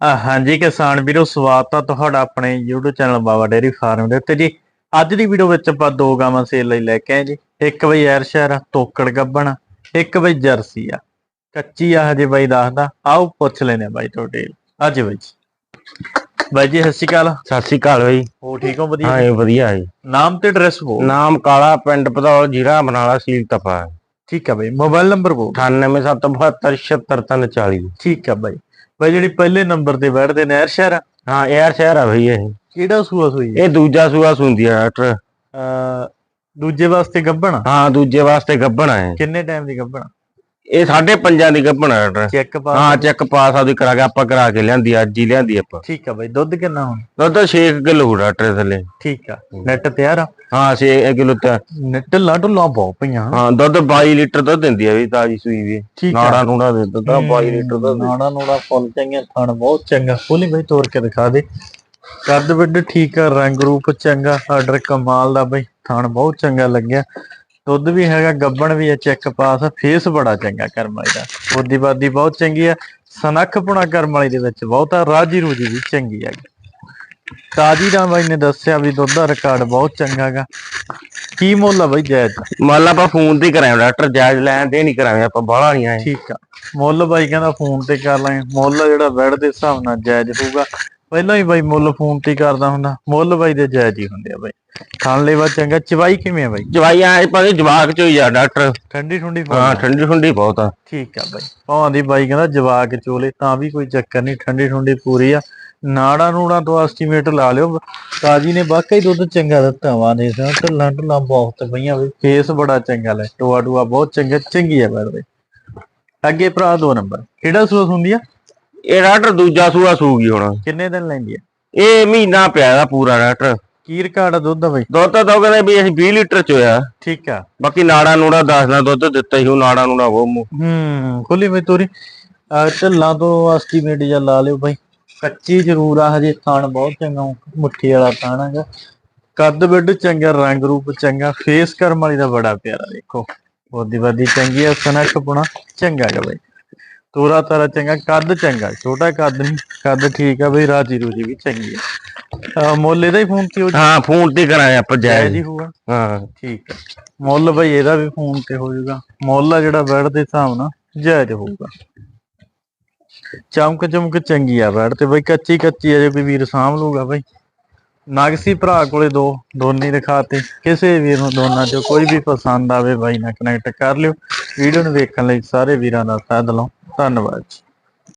ਹਾਂਜੀ ਕਿਸਾਨ ਵੀਰੋ ਸਵਾਗਤ ਆ ਤੁਹਾਡਾ ਆਪਣੇ YouTube channel Baba dairy farm ਦੇ ਉੱਤੇ ਜੀ। ਅੱਜ ਦੀ ਵੀਡੀਓ ਵਿੱਚ ਆਪਾਂ ਦੋ ਗਾਵਾਂ ਸੇਲ ਲਈ ਲੈ ਕੇ ਆਏ ਜੀ। ਇੱਕ ਬਈ ਐਰ ਸ਼ਹਿਰ ਤੋਕੜ ਗੱਬਣ ਇੱਕ ਬਈ ਜਰਸੀ ਆ। ਕੱਚੀ ਆ ਹਜੇ ਬਾਈ ਦੱਸਦਾ। ਆਓ ਪੁੱਛ ਲੈਨੇ ਬਾਈ ਤੁਹਾਡੇ। ਅੱਜ ਬਾਈ ਜੀ। ਬਾਈ ਜੀ ਸਤਿ ਸ਼੍ਰੀ ਅਕਾਲ। ਸਤਿ ਸ੍ਰੀ ਅਕਾਲ ਬਈ। ਹੋ ਠੀਕ ਹੋ? ਵਧੀਆ ਹਾਂ ਵਧੀਆ ਹੈ ਨਾਮ ਤੇ ਐਡਰੈਸ ਬੋਲ। ਨਾਮ ਕਾਲਾ ਪਿੰਡ ਪਧੌਲ ਜ਼ਿਲ੍ਹਾ ਬਨਾਲਾ ਸੀਲ ਤਪਾ। ਠੀਕ ਆ ਬਾਈ। ਮੋਬਾਈਲ ਨੰਬਰ ਬੋਲ। 9877776340 ਠੀਕ ਆ ਬਾਈ। ਬਾਈ ਜਿਹੜੀ ਪਹਿਲੇ ਨੰਬਰ ਤੇ ਬੈਠਦੇ ਨੇ ਐਰ ਸ਼ਹਿਰ ਆ, ਹਾਂ 에ਅਰ ਸ਼ਹਿਰ ਆ ਬਈ ਇਹ। ਕਿਹੜਾ ਸੂਆ ਸੂਈ ਇਹ ਦੂਜਾ ਸੂਆ ਸੁੰਦੀ ਆ ਡਾਕਟਰ ਅਹ ਦੂਜੇ ਵਾਸਤੇ ਗੱਬਣ ਆ? ਹਾਂ ਦੂਜੇ ਵਾਸਤੇ ਗੱਬਣ ਹੈ ਕਿੰਨੇ ਟਾਈਮ ਦੀ ਗੱਬਣ ਇਹ ਸਾਢੇ ਪੰਜਾਂ ਦੀ ਗੱਬਣ ਆ ਡਾਕਟਰ ਚੈੱਕ ਪਾ ਹਾਂ ਚੈੱਕ ਪਾਸ ਆਦੀ ਕਰਾ ਕੇ ਆਪਾਂ ਕਰਾ ਕੇ ਲਿਆਂਦੀ ਅੱਜ ਹੀ ਲਿਆਂਦੀ ਆਪਾਂ। ਠੀਕ ਆ ਬਾਈ ਦੁੱਧ ਕਿੰਨਾ ਹੁਣ? ਦੁੱਧ 6 ਕਿਲੋ ਡਾਕਟਰ ਥੱਲੇ। ਠੀਕ ਆ ਨੈਟ ਤਿਆਰ ਆ? ਹਾਂ 6 ਕਿਲੋ ਤੇ ਨੈਟ ਲਾਟੂ ਲਾ ਬਹੁਤ ਪਈਆਂ। ਹਾਂ ਦੁੱਧ 22 ਲੀਟਰ ਦੁੱਧ ਦਿੰਦੀ ਆ ਵੀ ਤਾਜੀ ਸੂਈ ਵੀ। ਨਾੜਾ ਨੂੜਾ ਦੇ ਦੁੱਧ 22 ਲੀਟਰ ਦੁੱਧ। ਨਾੜਾ ਨੂੜਾ ਫੁੱਲ ਚੰਗੇ ਥਣ ਬਹੁਤ ਚੰਗਾ। ਖੋਲੀ ਬਾਈ ਤੋੜ ਕੇ ਦਿਖਾ ਦੇ। ਕੱਦ ਵਿੱਡ ਠੀਕ ਆ ਰੰਗ ਰੂਪ ਚੰਗਾ ਆਰਡਰ ਕਮਾਲ ਦਾ ਬਾਈ ਥਣ ਬਹੁਤ ਚੰਗਾ ਲੱਗਿਆ। ਦੁੱਧ ਵੀ ਹੈਗਾ ਗੱਬਣ ਵੀ ਹੈ ਚੈੱਕ ਪਾਸ ਫੇਸ ਬੜਾ ਚੰਗਾ ਕਰਮ ਵਾਲੀ ਦਾ। ਬੁੱਧੀ ਬਾਦੀ ਬਹੁਤ ਚੰਗੀ ਆ ਸਨੱਖ ਪੁਣਾ ਕਰਮ ਵਾਲੀ ਦੇ ਵਿੱਚ ਬਹੁਤ ਆ ਰਾਜੀ ਰੂਜੀ ਵੀ ਚੰਗੀ ਹੈਗੀ। ਤਾਜੀ ਦਾ ਬਾਈ ਨੇ ਦੱਸਿਆ ਵੀ ਦੁੱਧ ਦਾ ਰਿਕਾਰਡ ਬਹੁਤ ਚੰਗਾ ਹੈਗਾ। ਕੀ ਮੁੱਲ ਆ ਬਾਈ ਜਾਇਜ਼ ਦਾ? ਮੰਨ ਲਾ ਆਪਾਂ ਫੋਨ ਤੇ ਕਰਾਂਗੇ ਡਾਕਟਰ ਜਾਇਜ਼ ਲੈਣ ਦੇ ਨਹੀਂ ਕਰਾਂਗੇ ਆਪਾਂ ਬਾਹਲਾ ਨਹੀਂ ਆਏ। ਠੀਕ ਆ। ਮੁੱਲ ਬਾਈ ਕਹਿੰਦਾ ਫੋਨ ਤੇ ਕਰ ਲਾਂਗੇ। ਮੁੱਲ ਜਿਹੜਾ ਬੈਡ ਦੇ ਹਿਸਾਬ ਨਾਲ ਜਾਇਜ਼ ਹੋਊਗਾ। ਪਹਿਲਾਂ ਹੀ ਬਾਈ ਮੁੱਲ ਫੋਨ ਤੇ ਹੀ ਕਰਦਾ ਹੁੰਦਾ ਮੁੱਲ ਬਾਈ ਦੇ ਜਾਇਜ਼ ਹੀ ਹੁੰਦੇ ਆ ਬਾਈ। ਖਾਣ ਲਈ ਵਾ ਚੰਗਾ ਚਵਾਈ ਕਿਵੇਂ ਆ ਬਾਈ? ਜਵਾਈ ਆਏ ਭਾਵੇਂ ਜਵਾਕ ਚ ਹੋਈ ਆ ਡਾਕਟਰ। ਠੰਡੀ ਠੰਡੀ ਹਾਂ ਠੰਡੀ ਠੰਡੀ ਬਹੁਤ ਆ। ਠੀਕ ਆ ਬਾਈ। ਭਾਵਾਂ ਦੀ ਬਾਈ ਕਹਿੰਦਾ ਜਵਾਕ ਚੋਲੇ ਤਾਂ ਵੀ ਕੋਈ ਚੱਕਰ ਨਹੀਂ ਠੰਡੀ ਠੰਡੀ ਪੂਰੀ ਆ। ਨਾੜਾ ਨੂੜਾ ਤੋਂ ਐਸਟੀਮੇਟ ਲਾ ਲਿਓ। ਤਾਜੀ ਨੇ ਵਾਕਈ ਦੁੱਧ ਚੰਗਾ ਦਿੱਤਾ ਵਾ ਨੇ ਤਾਂ ਢੱਲਾਂ ਢੱਲਾਂ ਬਹੁਤ ਪਈਆਂ ਬਈ। ਫੇਸ ਬੜਾ ਚੰਗਾ ਲੈ ਟੋਆ ਟੋਆ ਬਹੁਤ ਚੰਗਾ ਚੰਗੀ ਆ ਬੈਠਦੇ ਅੱਗੇ ਭਰਾ ਦੋ ਨੰਬਰ ਕਿਹੜਾ ਸੂਸ ਹੁੰਦੀ ਆ? ਇਹ ਡਾਕਟਰ ਦੂਜਾ ਸੂਆ ਸੂਗੀ ਹੁਣ। ਕਿੰਨੇ ਦਿਨ ਲੈਂਦੀ ਆ? ਇਹ ਮਹੀਨਾ ਪਿਆ ਦਾ ਪੂਰਾ ਡਾਕਟਰ ਕੀ ਰਿਕਾਰਡ ਆ ਦੁੱਧ ਦਾ ਬਈ? ਦੁੱਧ ਤਾਂ ਉਹ ਕਹਿੰਦੇ ਵੀ ਅਸੀਂ 20 ਲੀਟਰ ਚ ਹੋਇਆ। ਠੀਕ ਆ। ਬਾਕੀ ਨਾੜਾ ਨੂੜਾ ਦੱਸ ਦਾ ਦੁੱਧ ਦਿੱਤਾ ਸੀ ਉਹ ਨਾੜਾ ਨੂੜਾ ਉਹ ਮੂੰਹ। ਹੂੰ ਖੁੱਲੀ ਬਈ ਤੋਰੀ। ਢੱਲਾਂ ਤੋਂ ਐਸਟੀਮੇਟ ਜਾਂ ਲਾ ਲਿਓ ਬਈ। ਕੱਚੀ ਜ਼ਰੂਰ ਆ ਹਜੇ ਥਾਣ ਬਹੁਤ ਚੰਗਾ ਮੁੱਠੀ ਵਾਲਾ ਥਾਣ ਹੈਗਾ। ਕੱਦ ਵਿੱਡ ਚੰਗਾ ਰੰਗ ਰੂਪ ਚੰਗਾ ਫੇਸ ਕਰਮ ਵਾਲੀ ਦਾ ਬੜਾ ਪਿਆਰਾ ਦੇਖੋ। ਬੋਦੀ ਬਾਦੀ ਚੰਗੀ ਆ ਸਨਖ ਪੁਣਾ ਚੰਗਾ ਹੈਗਾ ਬਈ। ਤੋਰਾ ਤਾਰਾ ਚੰਗਾ ਕੱਦ ਚੰਗਾ ਛੋਟਾ ਕੱਦ ਨਹੀਂ ਕੱਦ ਠੀਕ ਆ ਬਈ ਰਾਜੀ ਰੂਜੀ ਵੀ ਚੰਗੀ ਆ। ਮੁੱਲ ਇਹਦਾ ਹੀ ਫੋਨ ਤੇ ਹੋ ਹਾਂ ਫੋਨ ਤੇ ਕਰਾਂਗੇ ਆਪਾਂ ਜਾਇਜ਼ ਹੀ ਹੋਊਗਾ? ਹਾਂ। ਠੀਕ ਹੈ ਮੁੱਲ ਬਈ ਇਹਦਾ ਵੀ ਫੋਨ ਤੇ ਹੋ ਜਾਊਗਾ ਮੁੱਲ ਆ ਜਿਹੜਾ ਬੈਡ ਦੇ ਹਿਸਾਬ ਨਾਲ ਜਾਇਜ਼ ਹੋਊਗਾ। ਚਮਕ ਚਮਕ ਚੰਗੀ ਆ ਬੈਡ ਤੇ ਬਈ ਕੱਚੀ ਕੱਚੀ ਆ ਜੇ ਕੋਈ ਵੀਰ ਸਾਂਭ ਲੂਗਾ ਬਈ। ਨਾਗਸੀ ਭਰਾ ਕੋਲੇ ਦੋ, ਦੋਨੇ ਦਿਖਾਤੇ। ਕਿਸੇ ਵੀਰ ਨੂੰ ਦੋਨਾਂ ਚੋਂ ਕੋਈ ਵੀ ਪਸੰਦ ਆਵੇ, ਬਾਈ ਨਾਲ ਕਨੈਕਟ ਕਰ ਲਿਓ। ਵੀਡੀਓ ਨੂੰ ਵੇਖਣ ਲਈ ਸਾਰੇ ਵੀਰਾਂ ਦਾ ਸਾਥ ਲਓ ਧੰਨਵਾਦ ਜੀ।